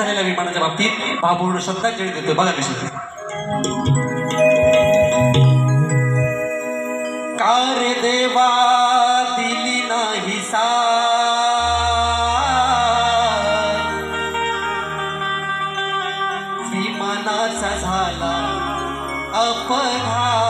झालेल्या विमानाच्या बाबतीत महापूर्ण श्रद्धांजली देतोय बघा कशी कार देवा दिली नाही सा विमानाचा झाला अपघात.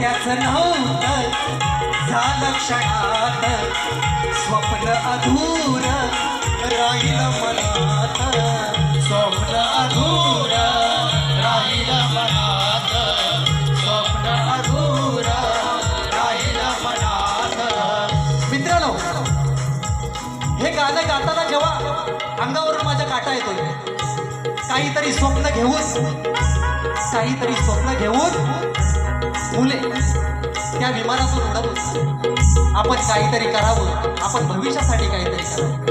त्याच नव्हतं झालं क्षणात. स्वप्न अधूर राहील मनात. स्वप्न अधूर राहील मनात. स्वप्न अधूर राहील मनात. मित्रांनो हे गाणं गाताना जेव्हा अंगावरून माझ्या काटा येतोय काहीतरी स्वप्न घेऊन काहीतरी स्वप्न घेऊन मुले त्या विमानातून उडावून आपण काहीतरी करावं. आपण भविष्यासाठी काहीतरी करावं.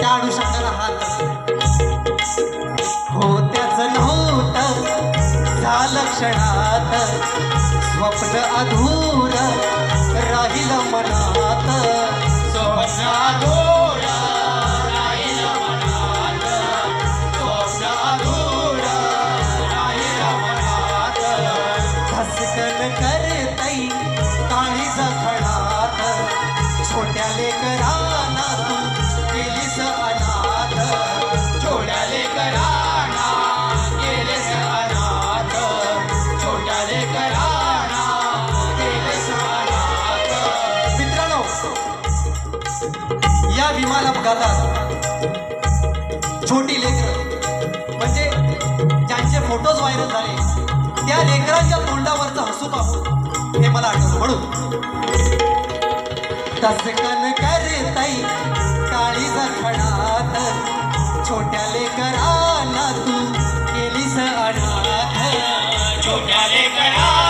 त्या अनुषंगाला हात हो त्याच नव्हतं झालं क्षणात. स्वप्न अधूर राहिलं मनात. या विमान अपघातात छोटी लेकर. म्हणजे ज्यांचे फोटोज व्हायरल झाले त्या लेकरांच्या तोंडावरचं हसू पाहून हे मला आठवलं म्हणून. कसकन करताई काळी जखणात. छोट्या लेकराला तू केलीस अनाथ. छोट्या लेकरा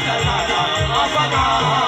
Thank you.